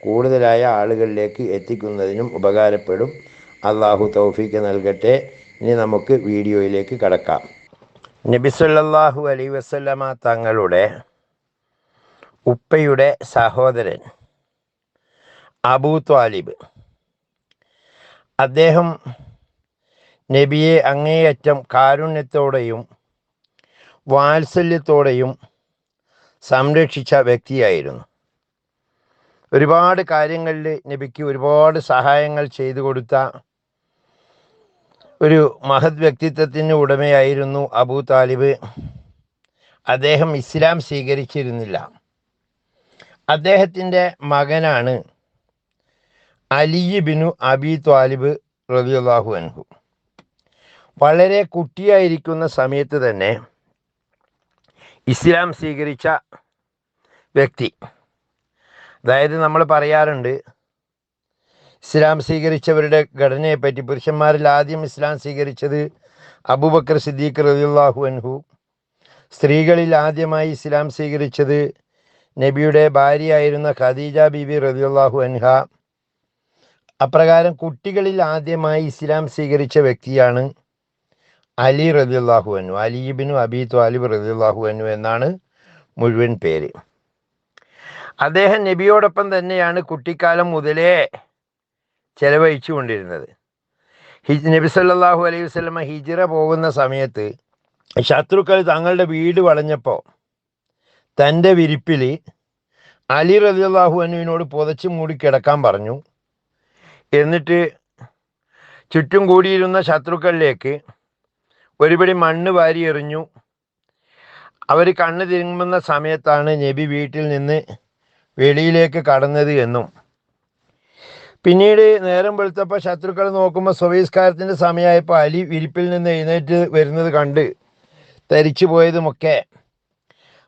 കൂടുതലായ ആളുകളിലേക്ക് എത്തിക്കുന്നതിനും ഉപകാരപ്പെടും. അള്ളാഹു തൗഫീക്ക് നൽകട്ടെ. ഇനി നമുക്ക് വീഡിയോയിലേക്ക് കടക്കാം. നബിസല്ലാഹു അലൈ വസല്ലമ തങ്ങളുടെ ഉപ്പയുടെ സഹോദരൻ അബൂ ത്വാലിബ്. അദ്ദേഹം നബിയെ അങ്ങേയറ്റം കാരുണ്യത്തോടെയും വാത്സല്യത്തോടെയും സംരക്ഷിച്ച വ്യക്തിയായിരുന്നു. ഒരുപാട് കാര്യങ്ങളിൽ നബിക്ക് ഒരുപാട് സഹായങ്ങൾ ചെയ്തു കൊടുത്ത ഒരു മഹത് വ്യക്തിത്വത്തിന് ഉടമയായിരുന്നു അബൂ താലിബ്. അദ്ദേഹം ഇസ്ലാം സ്വീകരിച്ചിരുന്നില്ല. അദ്ദേഹത്തിന്റെ മകനാണ് അലി ബിനു അബി ത്വാലിബ് റബിയുള്ളാഹു അൻഹു. വളരെ കുട്ടിയായിരിക്കുന്ന സമയത്ത് തന്നെ ഇസ്ലാം സ്വീകരിച്ച വ്യക്തി അതായത് നമ്മൾ പറയാറുണ്ട് ഇസ്ലാം സ്വീകരിച്ചവരുടെ ഘടനയെപ്പറ്റി. പുരുഷന്മാരിൽ ആദ്യം ഇസ്ലാം സ്വീകരിച്ചത് അബൂബക്കർ സിദ്ദീഖ് റബിയുള്ളാഹു അൻഹു. സ്ത്രീകളിൽ ആദ്യമായി ഇസ്ലാം സ്വീകരിച്ചത് നബിയുടെ ഭാര്യയായിരുന്ന ഖദീജ ബീബി റബിയുള്ളാഹു അൻഹ. അപ്രകാരം കുട്ടികളിൽ ആദ്യമായി ഇസ്ലാം സ്വീകരിച്ച വ്യക്തിയാണ് അലി റബിയുള്ളാഹു അനു അലിബിനു അബി ത്വാലിബ് റബിയുള്ളാഹു അനു എന്നാണ് മുഴുവൻ പേര്. അദ്ദേഹം നബിയോടൊപ്പം തന്നെയാണ് കുട്ടിക്കാലം മുതലേ ചെലവഴിച്ചു കൊണ്ടിരുന്നത്. ഹിജ് നബി സല്ലാഹു അലൈഹി വസ്ലമ ഹിജിറ പോകുന്ന സമയത്ത് ശത്രുക്കൾ തങ്ങളുടെ വീട് വളഞ്ഞപ്പോൾ തന്റെ വിരിപ്പിൽ അലി റലിയല്ലാഹു അനുവിനോട് പുതച്ച് മൂടി കിടക്കാൻ പറഞ്ഞു. എന്നിട്ട് ചുറ്റും കൂടിയിരുന്ന ശത്രുക്കളിലേക്ക് ഒരുപടി മണ്ണ് വാരി എറിഞ്ഞു. അവർ കണ്ണ് തിരുമ്പുന്ന സമയത്താണ് നബി വീട്ടിൽ നിന്ന് വെളിയിലേക്ക് കടന്നത് എന്നും. പിന്നീട് നേരം വെളുത്തപ്പോൾ ശത്രുക്കൾ നോക്കുമ്പോൾ സ്വവീസ്കാരത്തിന്റെ സമയമായപ്പോൾ അലി വിരിപ്പിൽ നിന്ന് എഴുന്നേറ്റ് വരുന്നത് കണ്ട് തരിച്ചു പോയതുമൊക്കെ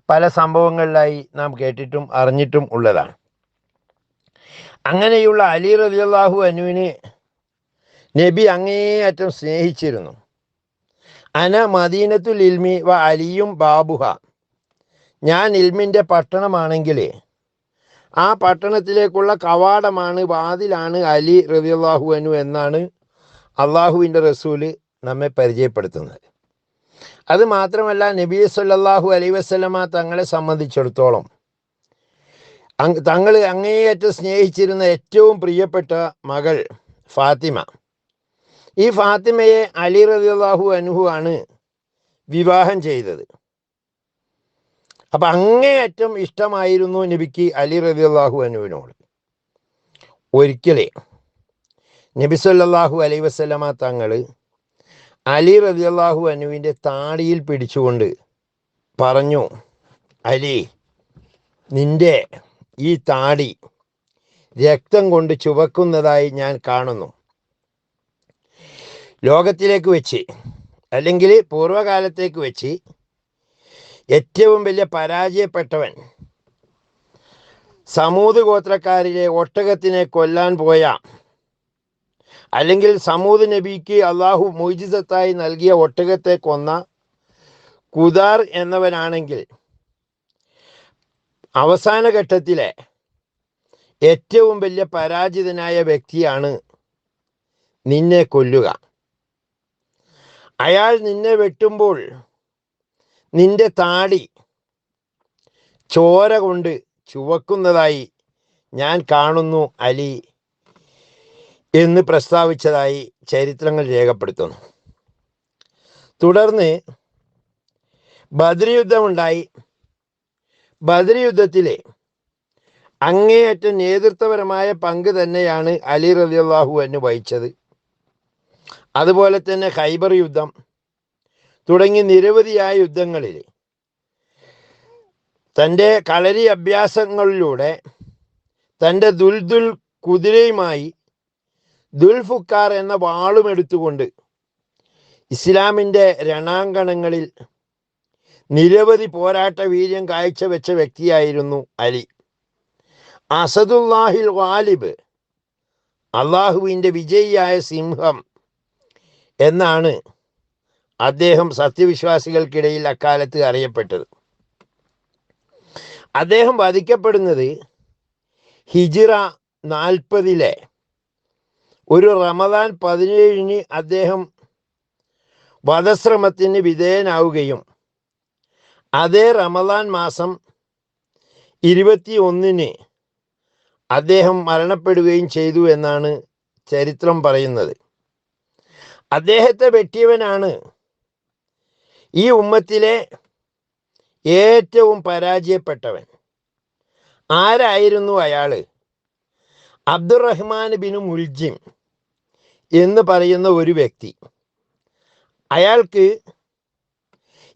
പല സംഭവങ്ങളിലായി നാം കേട്ടിട്ടും അറിഞ്ഞിട്ടും ഉള്ളതാണ്. അങ്ങനെയുള്ള അലി റലിയല്ലാഹു അനുവിന് നബി അങ്ങേയറ്റം സ്നേഹിച്ചിരുന്നു. അന മദീനത്തുൽ ഇൽമി വ അലിയും ബാബുഹ. ഞാൻ ഇൽമിന്റെ പട്ടണമാണെങ്കിൽ ആ പട്ടണത്തിലേക്കുള്ള കവാടമാണ് വാതിലാണ് അലി റബിയല്ലാഹു അനു എന്നാണ് അള്ളാഹുവിന്റെ റസൂൽ നമ്മെ പരിചയപ്പെടുത്തുന്നത്. അത് മാത്രമല്ല നബി സല്ലാഹു അലൈ വസ്ലമ തങ്ങളെ സംബന്ധിച്ചിടത്തോളം തങ്ങൾ അങ്ങേയറ്റം സ്നേഹിച്ചിരുന്ന ഏറ്റവും പ്രിയപ്പെട്ട മകൾ ഫാത്തിമ. ഈ ഫാത്തിമയെ അലി റബിയല്ലാഹു അനുഹു ആണ് വിവാഹം ചെയ്തത്. അപ്പം അങ്ങേയറ്റം ഇഷ്ടമായിരുന്നു നബിക്ക് അലി റബി അള്ളാഹു അനുവിനോട് ഒരിക്കലേ നബി സല്ലാഹു അലൈ വസ്ലമ തങ്ങൾ അലി റബി അള്ളാഹു അനുവിന്റെ താടിയിൽ പിടിച്ചുകൊണ്ട് പറഞ്ഞു അലി നിന്റെ ഈ താടി രക്തം കൊണ്ട് ചുവക്കുന്നതായി ഞാൻ കാണുന്നു. ലോകത്തിലേക്ക് വെച്ച് അല്ലെങ്കിൽ പൂർവകാലത്തേക്ക് വെച്ച് ഏറ്റവും വലിയ പരാജയപ്പെട്ടവൻ. സമൂത് ഗോത്രക്കാരിലെ ഒട്ടകത്തിനെ കൊല്ലാൻ പോയ അല്ലെങ്കിൽ സമൂത് നബിക്ക് അള്ളാഹു മോചിതത്തായി നൽകിയ ഒട്ടകത്തെ കൊന്ന കുദാർ എന്നവനാണെങ്കിൽ അവസാന ഘട്ടത്തിലെ ഏറ്റവും വലിയ പരാജിതനായ വ്യക്തിയാണ് നിന്നെ കൊല്ലുക. അയാൾ നിന്നെ വെട്ടുമ്പോൾ നിന്റെ താടി ചോര കൊണ്ട് ചുവക്കുന്നതായി ഞാൻ കാണുന്നു അലി എന്ന് പ്രസ്താവിച്ചതായി ചരിത്രങ്ങൾ രേഖപ്പെടുത്തുന്നു. തുടർന്ന് ബദ്രയുദ്ധമുണ്ടായി. യുദ്ധമുണ്ടായി ബദ്ര യുദ്ധത്തിലെ അങ്ങേയറ്റം നേതൃത്വപരമായ പങ്ക് തന്നെയാണ് അലി റലിയല്ലാഹു എന്ന് വഹിച്ചത്. അതുപോലെ തന്നെ ഖൈബർ യുദ്ധം. തുടങ്ങി നിരവധിയായ യുദ്ധങ്ങളിൽ തന്റെ കളരി അഭ്യാസങ്ങളിലൂടെ തന്റെ ദുൽദുൽ കുതിരയുമായി ദുൽഫുക്കാർ എന്ന വാളും എടുത്തുകൊണ്ട് ഇസ്ലാമിന്റെ രണാങ്കണങ്ങളിൽ നിരവധി പോരാട്ട വീര്യം കാഴ്ചവെച്ച വ്യക്തിയായിരുന്നു അലി. അസദുല്ലാഹിൽ വാലിബ് അള്ളാഹുവിന്റെ വിജയിയായ സിംഹം എന്നാണ് അദ്ദേഹം സത്യവിശ്വാസികൾക്കിടയിൽ അക്കാലത്ത് അറിയപ്പെട്ടത്. അദ്ദേഹം വധിക്കപ്പെടുന്നത് ഹിജിറ നാൽപ്പതിലെ ഒരു റമദാൻ പതിനേഴിന് അദ്ദേഹം വധശ്രമത്തിന് വിധേയനാവുകയും അതേ റമദാൻ മാസം ഇരുപത്തി ഒന്നിന് അദ്ദേഹം മരണപ്പെടുകയും ചെയ്തു എന്നാണ് ചരിത്രം പറയുന്നത്. അദ്ദേഹത്തെ വെട്ടിയവനാണ് ഈ ഉമ്മത്തിലെ ഏറ്റവും പരാജയപ്പെട്ടവൻ ആരായിരുന്നു അയാൾ അബ്ദുറഹ്മാൻ ബിനു മുൽജിം എന്ന് പറയുന്ന ഒരു വ്യക്തി. അയാൾക്ക്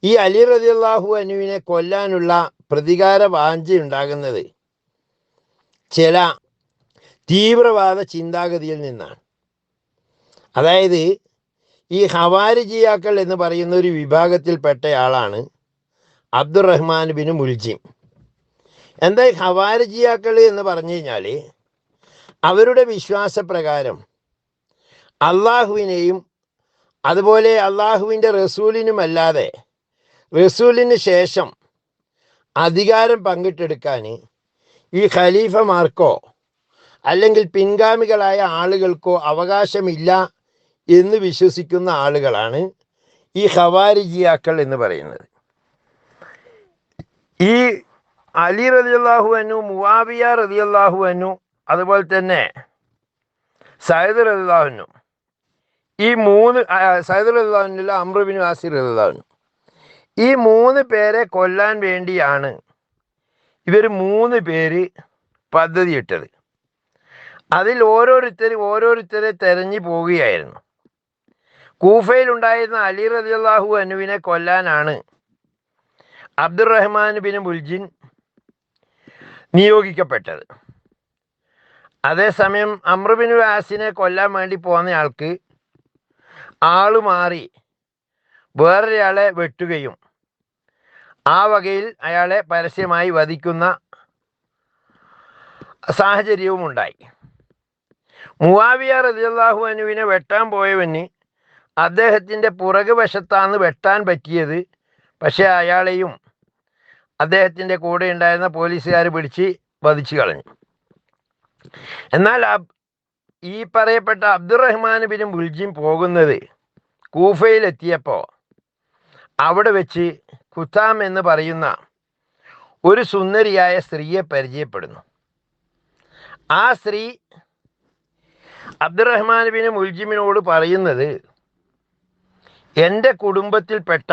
ഈ അലി റതിയല്ലാഹു അനുവിനെ കൊല്ലാനുള്ള പ്രതികാര വാഞ്ച ഉണ്ടാകുന്നത് ചില തീവ്രവാദ ചിന്താഗതിയിൽ നിന്നാണ്. അതായത് ഈ ഹവാരിജിയാക്കൾ എന്ന് പറയുന്ന ഒരു വിഭാഗത്തിൽപ്പെട്ടയാളാണ് അബ്ദുറഹ്മാൻ ബിൻ മുൽജിം. എന്താ ഹവാരിജിയാക്കൾ എന്ന് പറഞ്ഞു കഴിഞ്ഞാൽ അവരുടെ വിശ്വാസപ്രകാരം അള്ളാഹുവിനെയും അതുപോലെ അള്ളാഹുവിന്റെ റസൂലിനുമല്ലാതെ റസൂലിന് ശേഷം അധികാരം പങ്കിട്ടെടുക്കാൻ ഈ ഖലീഫമാർക്കോ അല്ലെങ്കിൽ പിൻഗാമികളായ ആളുകൾക്കോ അവകാശമില്ല എന്ന് വിശ്വസിക്കുന്ന ആളുകളാണ് ഈ ഹവാരിജിയാക്കൾ എന്ന് പറയുന്നത്. ഈ അലി റതിയല്ലാഹു അനു മുവാബിയ റതിയല്ലാഹു അനു അതുപോലെ തന്നെ സയദ് റതിയല്ലാഹുനു ഈ മൂന്ന് സയദ് റതിയല്ലാഹുനില്ല അമ്രുബിൻ ആസിർ റതിയല്ലാഹുനു ഈ മൂന്ന് പേരെ കൊല്ലാൻ വേണ്ടിയാണ് ഇവർ മൂന്ന് പേര് പദ്ധതിയിട്ടത്. അതിൽ ഓരോരുത്തരും ഓരോരുത്തരെ തെരഞ്ഞു പോവുകയായിരുന്നു. കൂഫയിലുണ്ടായിരുന്ന അലി റളിയല്ലാഹു അനുവിനെ കൊല്ലാനാണ്. Abdulrahman bin മുൽജിൻ നിയോഗിക്കപ്പെട്ടത്. അതേസമയം അമ്രുബിൻ വാസിനെ കൊല്ലാൻ വേണ്ടി പോന്നയാൾക്ക് ആൾ മാറി വേറൊരാളെ വെട്ടുകയും ആ വകയിൽ അയാളെ പരസ്യമായി വധിക്കുന്ന സാഹചര്യവും ഉണ്ടായി മുവാവിയ റളിയല്ലാഹു അനുവിനെ വെട്ടാൻ പോയവന് അദ്ദേഹത്തിന്റെ പുറകു വശത്താണ് വെട്ടാൻ പറ്റിയത് പക്ഷേ അയാളെയും അദ്ദേഹത്തിന്റെ കൂടെ ഉണ്ടായിരുന്ന പോലീസുകാർ പിടിച്ച് വധിച്ചു കളഞ്ഞു. എന്നാൽ ഈ പറയപ്പെട്ട അബ്ദുറഹ്മാൻ ബിൻ മുൽജിം പോകുന്നത് കൂഫയിലെത്തിയപ്പോൾ അവിടെ വെച്ച് ഖുത്താം എന്ന് പറയുന്ന ഒരു സുന്ദരിയായ സ്ത്രീയെ പരിചയപ്പെടുന്നു. ആ സ്ത്രീ അബ്ദുറഹ്മാൻ ബിൻ മുൽജിമിനോട് പറയുന്നത് എന്റെ കുടുംബത്തിൽപ്പെട്ട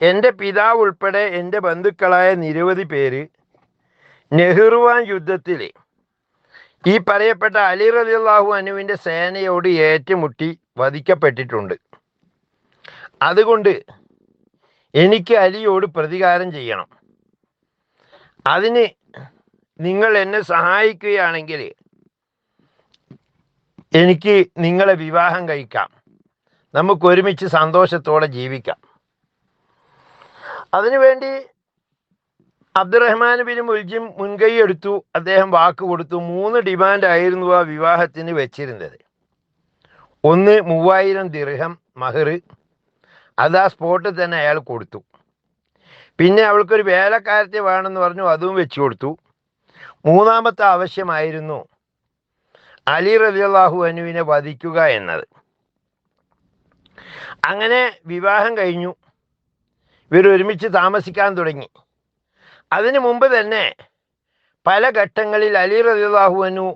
എന്റെ പിതാവ് ഉൾപ്പെടെ എന്റെ ബന്ധുക്കളായ നിരവധി പേര് നെഹ്റുവാൻ യുദ്ധത്തിൽ ഈ പറയപ്പെട്ട അലി റളിയല്ലാഹു അനുവിന്റെ സേനയോട് ഏറ്റുമുട്ടി വധിക്കപ്പെട്ടിട്ടുണ്ട്. അതുകൊണ്ട് എനിക്ക് അലിയോട് പ്രതികാരം ചെയ്യണം. അതിന് നിങ്ങൾ എന്നെ സഹായിക്കുകയാണെങ്കിൽ എനിക്ക് നിങ്ങളെ വിവാഹം കഴിക്കാം. നമുക്ക് ഒരുമിച്ച് സന്തോഷത്തോടെ ജീവിക്കാം. അതിനുവേണ്ടി അബ്ദുറഹ്മാൻ ബിൻ മുൽജിം മുൻകൈ എടുത്തു അദ്ദേഹം വാക്ക് കൊടുത്തു. മൂന്ന് ഡിമാൻഡ് ആയിരുന്നു ആ വിവാഹത്തിന് വെച്ചിരുന്നത്. ഒന്ന് മൂവായിരം ദിർഹം മഹർ. അത് ആ സ്പോട്ടിൽ തന്നെ അയാൾ കൊടുത്തു. പിന്നെ അവൾക്കൊരു വേലക്കാരത്തെ വേണമെന്ന് പറഞ്ഞു അതും വെച്ചു കൊടുത്തു. മൂന്നാമത്തെ ആവശ്യമായിരുന്നു അലി റലിയല്ലാഹു അനുവിനെ വധിക്കുക എന്നത്. അങ്ങനെ വിവാഹം കഴിഞ്ഞു. ഇവർ ഒരുമിച്ച് താമസിക്കാൻ തുടങ്ങി. അതിനു മുമ്പ് തന്നെ പല ഘട്ടങ്ങളിൽ അലി റലിയല്ലാഹു അനു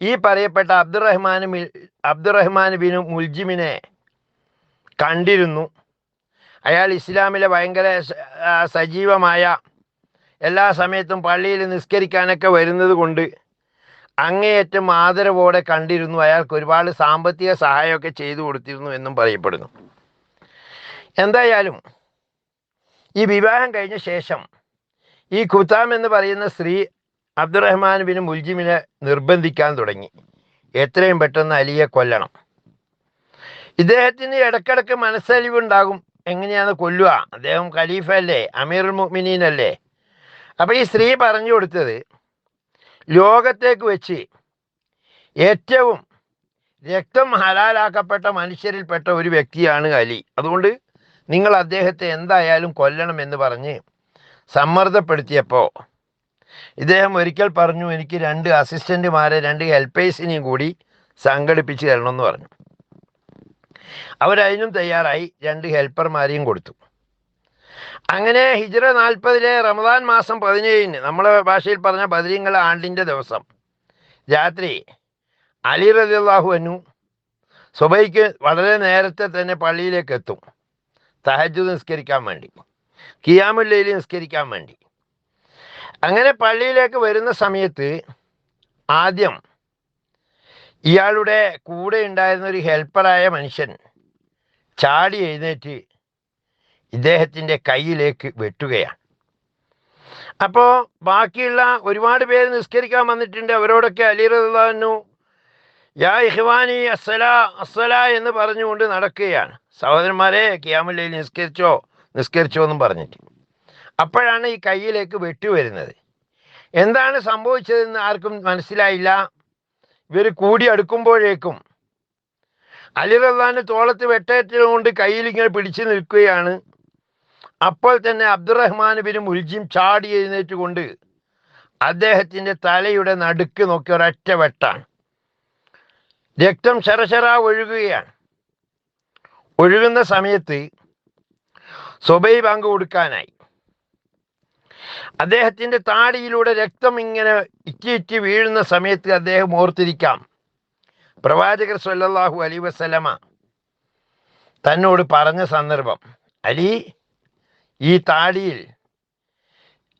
ഈ പറയപ്പെട്ട അബ്ദുറഹ്മാൻ അബ്ദുറഹ്മാൻ ബിനു മുൽജിമിനെ കണ്ടിരുന്നു. അയാൾ ഇസ്ലാമിലെ ഭയങ്കര സജീവമായ എല്ലാ സമയത്തും പള്ളിയിൽ നിസ്കരിക്കാനൊക്കെ വരുന്നത് കൊണ്ട് അങ്ങേയറ്റം ആദരവോടെ കണ്ടിരുന്നു. അയാൾക്ക് ഒരുപാട് സാമ്പത്തിക സഹായമൊക്കെ ചെയ്തു കൊടുത്തിരുന്നു എന്നും പറയപ്പെടുന്നു. എന്തായാലും ഈ വിവാഹം കഴിഞ്ഞ ശേഷം ഈ ഖുത്താം എന്ന് പറയുന്ന സ്ത്രീ അബ്ദുറഹ്മാൻ ബിൻ മുൽജിമിനെ നിർബന്ധിക്കാൻ തുടങ്ങി. എത്രയും പെട്ടെന്ന് അലിയെ കൊല്ലണം. ഇദ്ദേഹത്തിന് ഇടക്കിടക്ക് മനസ്സലിവുണ്ടാകും. എങ്ങനെയാണ് കൊല്ലുക? അദ്ദേഹം ഖലീഫ അല്ലേ അമീറുൽ മുഅ്മിനീൻ അല്ലേ അപ്പോൾ ഈ സ്ത്രീ പറഞ്ഞു കൊടുത്തത് ലോകത്തേക്ക് വെച്ച് ഏറ്റവും രക്തം ഹലാലാക്കപ്പെട്ട മനുഷ്യരിൽപ്പെട്ട ഒരു വ്യക്തിയാണ് അലി. അതുകൊണ്ട് നിങ്ങൾ അദ്ദേഹത്തെ എന്തായാലും കൊല്ലണം എന്ന് പറഞ്ഞ് സമ്മർദ്ദപ്പെടുത്തിയപ്പോൾ ഇദ്ദേഹം ഒരിക്കൽ പറഞ്ഞു എനിക്ക് രണ്ട് അസിസ്റ്റന്റുമാരെ രണ്ട് ഹെൽപ്പേഴ്സിനെയും കൂടി സംഘടിപ്പിച്ച് തരണമെന്ന് പറഞ്ഞു. അവരതിനും തയ്യാറായി രണ്ട് ഹെൽപ്പർമാരെയും കൊടുത്തു. അങ്ങനെ ഹിജ്റ നാൽപ്പതിലെ റമദാൻ മാസം പതിനേഴിന് നമ്മളെ ഭാഷയിൽ പറഞ്ഞ ബദരീങ്ങളെ ആണ്ടിന്റെ ദിവസം. രാത്രി അലി റലിയല്ലാഹു അനു സുബൈക്ക് വളരെ നേരത്തെ തന്നെ പള്ളിയിലേക്ക് എത്തും. തഹജ് നിസ്കരിക്കാൻ വേണ്ടി. കിയാമുല്ലയിൽ നിസ്കരിക്കാൻ വേണ്ടി. അങ്ങനെ പള്ളിയിലേക്ക് വരുന്ന സമയത്ത് ആദ്യം ഇയാളുടെ കൂടെ ഉണ്ടായിരുന്ന ഒരു ഹെൽപ്പറായ മനുഷ്യൻ ചാടി എഴുന്നേറ്റ് ഇദ്ദേഹത്തിന്റെ കയ്യിലേക്ക് വെട്ടുകയാണ്. അപ്പോൾ ബാക്കിയുള്ള ഒരുപാട് പേര് നിസ്കരിക്കാൻ വന്നിട്ടുണ്ട്. അവരോടൊക്കെ അലി റഹ്ലാനു യാ ഇഹ്വാനി അസ്സല അസ്സല എന്ന് പറഞ്ഞുകൊണ്ട് നടക്കുകയാണ്. സഹോദരന്മാരെ ക്യാമലയിൽ നിസ്കരിച്ചോ നിസ്കരിച്ചോ എന്നും പറഞ്ഞിട്ട്. അപ്പോഴാണ് ഈ കയ്യിലേക്ക് വെട്ടുവരുന്നത് എന്താണ് സംഭവിച്ചതെന്ന് ആർക്കും മനസ്സിലായില്ല. ഇവർ കൂടി അടുക്കുമ്പോഴേക്കും അലി റഹ്ലാന് തോളത്ത് വെട്ടേറ്റതുകൊണ്ട് കയ്യിൽ ഇങ്ങനെ പിടിച്ചു നിൽക്കുകയാണ്. അപ്പോൾ തന്നെ അബ്ദുറഹ്മാൻ ബിൻ മുൽജിം ചാടി എഴുന്നേറ്റ് കൊണ്ട് അദ്ദേഹത്തിന്റെ തലയുടെ നടുക്ക് നോക്കി ഒരൊറ്റ വെട്ടാണ്. രക്തം ശരശര ഒഴുകുകയാണ്. ഒഴുകുന്ന സമയത്ത് സ്വബൈ ബാങ്ക് കൊടുക്കാനായി. അദ്ദേഹത്തിന്റെ താടിയിലൂടെ രക്തം ഇങ്ങനെ ഇറ്റി ഇറ്റി വീഴുന്ന സമയത്ത് അദ്ദേഹം ഓർത്തിരിക്കാം. പ്രവാചകർ സല്ലാഹു അലി വസല്ലമ തന്നോട് പറഞ്ഞ സന്ദർഭം. അലി ഈ താടിയിൽ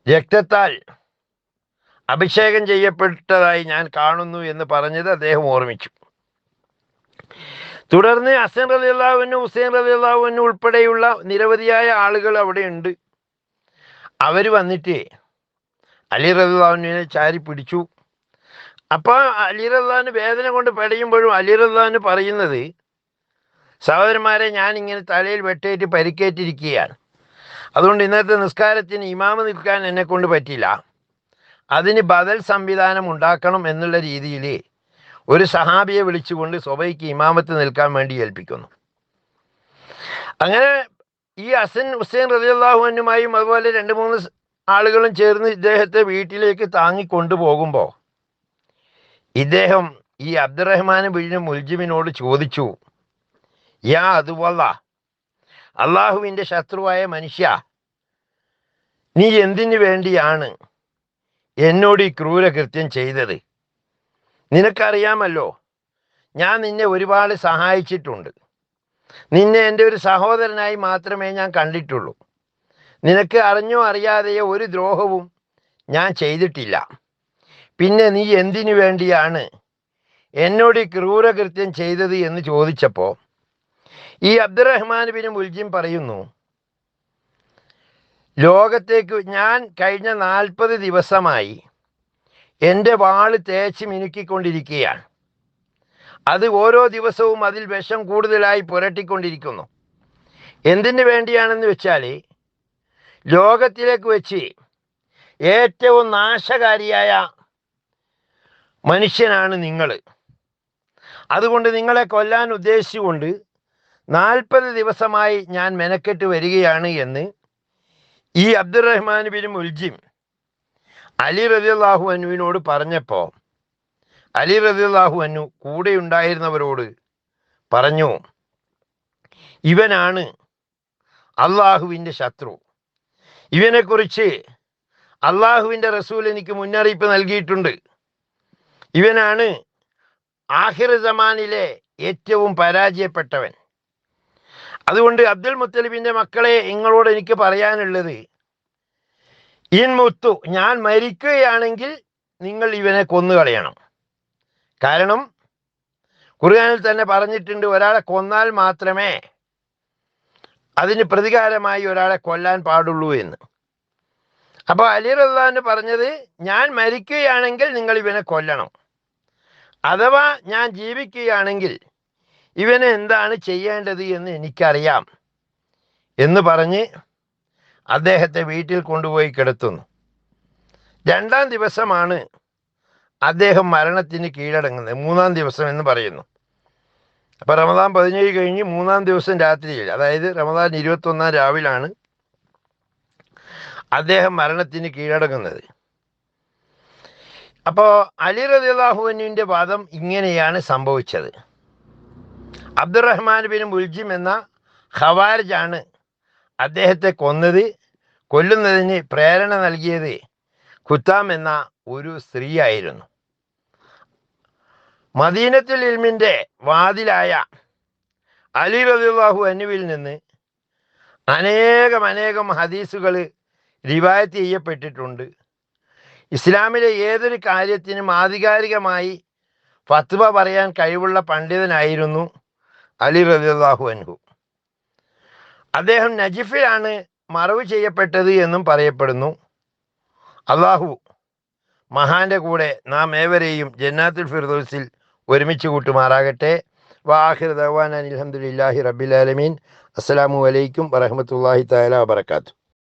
രക്തത്താൽ അഭിഷേകം ചെയ്യപ്പെട്ടതായി ഞാൻ കാണുന്നു എന്ന് പറഞ്ഞത് അദ്ദേഹം ഓർമ്മിച്ചു. തുടർന്ന് അസൻ റലി അള്ളാഹുവിനും ഹുസൈൻ റലി അള്ളാഹുവിനും ഉൾപ്പെടെയുള്ള നിരവധിയായ ആളുകൾ അവിടെയുണ്ട് അവർ വന്നിട്ട് അലി റല്ലാഹുവിനെ ചാരി പിടിച്ചു. അപ്പോൾ അലി റല്ലാഹുവിന് വേദന കൊണ്ട് പെടയുമ്പോഴും അലി റല്ലാഹുവിന് പറയുന്നത് സഹോദരന്മാരെ ഞാൻ ഇങ്ങനെ തലയിൽ വെട്ടേറ്റ് പരിക്കേറ്റിരിക്കുകയാണ്. അതുകൊണ്ട് ഇന്നത്തെ നിസ്കാരത്തിന് ഇമാമ നിൽക്കാൻ എന്നെ കൊണ്ട് പറ്റില്ല അതിന് ബദൽ സംവിധാനം ഉണ്ടാക്കണം എന്നുള്ള രീതിയിൽ ഒരു സഹാബിയെ വിളിച്ചുകൊണ്ട് സ്വഭയ്ക്ക് ഇമാമത്ത് നിൽക്കാൻ വേണ്ടി ഏൽപ്പിക്കുന്നു. അങ്ങനെ ഈ അസൻ ഹുസൈൻ റലിയല്ലാഹുവിനുമായും അതുപോലെ രണ്ട് മൂന്ന് ആളുകളും ചേർന്ന് ഇദ്ദേഹത്തെ വീട്ടിലേക്ക് താങ്ങി കൊണ്ടുപോകുമ്പോൾ ഇദ്ദേഹം ഈ അബ്ദുറഹ്മാൻ ബിൻ മുൽജിമിനോട് ചോദിച്ചു യാ അതുവല്ല അള്ളാഹുവിന്റെ ശത്രുവായ മനുഷ്യ നീ എന്തിനു വേണ്ടിയാണ് എന്നോട് ഈ ക്രൂരകൃത്യം ചെയ്തത്? നിനക്കറിയാമല്ലോ ഞാൻ നിന്നെ ഒരുപാട് സഹായിച്ചിട്ടുണ്ട്. നിന്നെ എന്റെ ഒരു സഹോദരനായി മാത്രമേ ഞാൻ കണ്ടിട്ടുള്ളൂ. നിനക്ക് അറിഞ്ഞോ അറിയാതെയോ ഒരു ദ്രോഹവും ഞാൻ ചെയ്തിട്ടില്ല. പിന്നെ നീ എന്തിനു വേണ്ടിയാണ് എന്നോട് ഈ ക്രൂരകൃത്യം ചെയ്തത് എന്ന് ചോദിച്ചപ്പോൾ ഈ അബ്ദുറഹ്മാൻ ബിൻ മുൽജിം പറയുന്നു ലോകത്തേക്ക് ഞാൻ കഴിഞ്ഞ നാൽപ്പത് ദിവസമായി എന്റെ വാൾ തേച്ച് മിനുക്കിക്കൊണ്ടിരിക്കുകയാണ്. അത് ഓരോ ദിവസവും അതിൽ വിഷം കൂടുതലായി പുരട്ടിക്കൊണ്ടിരിക്കുന്നു. എന്തിനു വേണ്ടിയാണെന്ന് വെച്ചാൽ ലോകത്തിലേക്ക് വെച്ച് ഏറ്റവും നാശകാരിയായ മനുഷ്യനാണ് നിങ്ങൾ അതുകൊണ്ട് നിങ്ങളെ കൊല്ലാൻ ഉദ്ദേശിച്ചുകൊണ്ട് നാൽപ്പത് ദിവസമായി ഞാൻ മെനക്കെട്ട് വരികയാണ് എന്ന് ഈ അബ്ദുറഹ്മാൻ ബിൻ മുൽജിം അലി റതിയല്ലാഹു അനുവിനോട് പറഞ്ഞപ്പോൾ അലി റതിയല്ലാഹു അനു കൂടെ ഉണ്ടായിരുന്നവരോട് പറഞ്ഞു ഇവനാണ് അള്ളാഹുവിന്റെ ശത്രു. ഇവനെക്കുറിച്ച് അള്ളാഹുവിന്റെ റസൂൽ എനിക്ക് മുന്നറിയിപ്പ് നൽകിയിട്ടുണ്ട്. ഇവനാണ് ആഹിർ ജമാനിലെ ഏറ്റവും പരാജയപ്പെട്ടവൻ. അതുകൊണ്ട് അബ്ദുൽ മുത്തലിബിന്റെ മക്കളെ നിങ്ങളോട് എനിക്ക് പറയാനുള്ളത് ഇൻ മുത്തു ഞാൻ മരിക്കുകയാണെങ്കിൽ നിങ്ങൾ ഇവനെ കൊന്നുകളയണം കാരണം ഖുർആനിൽ തന്നെ പറഞ്ഞിട്ടുണ്ട് ഒരാളെ കൊന്നാൽ മാത്രമേ അതിന് പ്രതികാരമായി ഒരാളെ കൊല്ലാൻ പാടുള്ളൂ എന്ന്. അപ്പോൾ അലി റഹ്ലാൻ പറഞ്ഞത് ഞാൻ മരിക്കുകയാണെങ്കിൽ നിങ്ങൾ ഇവനെ കൊല്ലണം. അഥവാ ഞാൻ ജീവിക്കുകയാണെങ്കിൽ ഇവനെ എന്താണ് ചെയ്യേണ്ടത് എന്ന് എനിക്കറിയാം എന്ന് പറഞ്ഞ് അദ്ദേഹത്തെ വീട്ടിൽ കൊണ്ടുപോയി കിടത്തുന്നു. രണ്ടാം ദിവസമാണ് അദ്ദേഹം മരണത്തിന് കീഴടങ്ങുന്നത്. മൂന്നാം ദിവസം എന്ന് പറയുന്നു. അപ്പോൾ റമദാൻ പതിനേഴ് കഴിഞ്ഞ് മൂന്നാം ദിവസം രാത്രിയിൽ അതായത് റമദാൻ ഇരുപത്തൊന്നാം രാവിലാണ് അദ്ദേഹം മരണത്തിന് കീഴടങ്ങുന്നത്. അപ്പോൾ അലി റദിള്ളാഹുവിന്റെ വാദം ഇങ്ങനെയാണ് സംഭവിച്ചത്. അബ്ദുറഹ്മാൻ ബിൻ മുൽജിം എന്ന ഖവാരിജാണ് അദ്ദേഹത്തെ കൊന്നത് കൊല്ലുന്നതിന് പ്രേരണ നൽകിയത് ഖുത്താം എന്ന ഒരു സ്ത്രീയായിരുന്നു. മദീനത്തിൽ ഇൽമിന്റെ വാതിലായ അലി റബിള്ളാഹു അനുവിൽ നിന്ന് അനേകം അനേകം ഹദീസുകൾ റിവായത്ത് ചെയ്യപ്പെട്ടിട്ടുണ്ട്. ഇസ്ലാമിലെ ഏതൊരു കാര്യത്തിനും ആധികാരികമായി ഫത്വ പറയാൻ കഴിവുള്ള പണ്ഡിതനായിരുന്നു. അലി റദിള്ളാഹു അൻഹു. അദ്ദേഹം നജിഫിലാണ് മറവ് ചെയ്യപ്പെട്ടത് എന്നും പറയപ്പെടുന്നു. അള്ളാഹു മഹാന്റെ കൂടെ നാം ഏവരെയും ജന്നാത്തുൽ ഫിർദോസിൽ ഒരുമിച്ച് കൂട്ടുമാറാകട്ടെ. വാഹിർ ദവാൻ അലഹമുല്ലാഹി റബ്ബിലാലമീൻ അസ്സലാമു വലൈക്കും വറഹമത്തല്ലാഹി താല വബർക്കാത്തു